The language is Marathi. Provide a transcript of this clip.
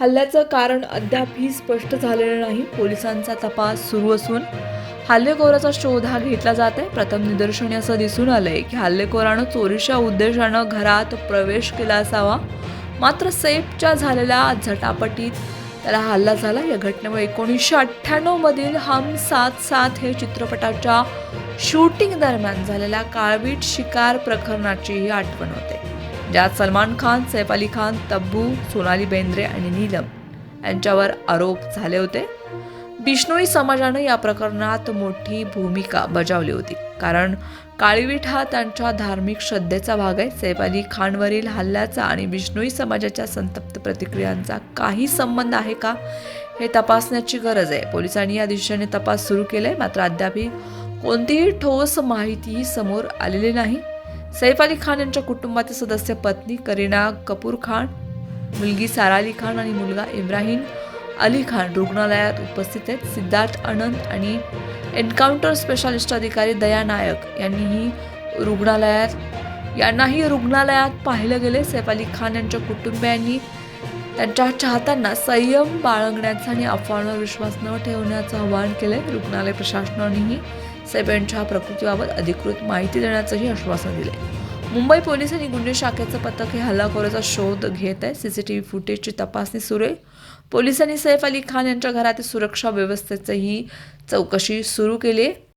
हल्ल्याचं कारण अद्यापही स्पष्ट झालेलं नाही. पोलिसांचा तपास सुरू असून हल्लेखोराचा शोध हा घेतला जात आहे. प्रथम निदर्शनी असं दिसून आलंय की हल्लेखोरानं चोरीच्या उद्देशानं घरात प्रवेश केला असावा. मात्र सेफच्या झालेल्या झटापटीत त्याला हल्ला झाला. या घटनेमुळे एकोणीसशे अठ्ठ्याण्णव मधील हम साथ साथ हे चित्रपटाच्या शूटिंग दरम्यान झालेल्या काळवीट शिकार प्रकरणाचीही आठवण होते. ज्यात सलमान खान सैफ अली खान तब्बू सोनाली बेंद्रे आणि नीलम यांच्यावर आरोप झाले होते. बिष्णोई समाजानं या प्रकरणात मोठी भूमिका बजावली होती. कारण काळीवीठ हा त्यांच्या धार्मिक श्रद्धेचा भाग आहे. सैफ अली खानवरील हल्ल्याचा आणि बिष्णोई समाजाच्या संतप्त प्रतिक्रियांचा काही संबंध आहे का हे तपासण्याची गरज आहे. पोलिसांनी या दिशेने तपास सुरू केलाय मात्र अद्यापही कोणतीही ठोस माहितीही समोर आलेली नाही. सैफ अली खान यांच्या कुटुंबातील सदस्य पत्नी करीना कपूर खान मुलगी सारा अली खान आणि मुलगा इब्राहिम अली खान रुग्णालयात उपस्थित आहेत. सिद्धार्थ अनंत आणि एन्काउंटर स्पेशालिस्ट अधिकारी दया नायक यांनीही रुग्णालयात यांनाही रुग्णालयात पाहिलं गेले. सैफ अली खान यांच्या कुटुंबियांनी त्यांच्या चाहत्यांना संयम बाळगण्याचा आणि अफवांवर विश्वास न ठेवण्याचं आवाहन केलंय. रुग्णालय प्रशासनानेही साहेब यांच्या प्रकृतीबाबत अधिकृत माहिती देण्याचंही आश्वासन दिले मुंबई पोलिसांनी गुन्हे शाखेचं पथक हे हल्लाखोराचा शोध घेत आहे. सीसीटीव्ही फुटेजची तपासणी सुरू आहे. पोलिसांनी सैफ अली खान यांच्या घरातील सुरक्षा व्यवस्थेचंही चौकशी सुरू केली आहे.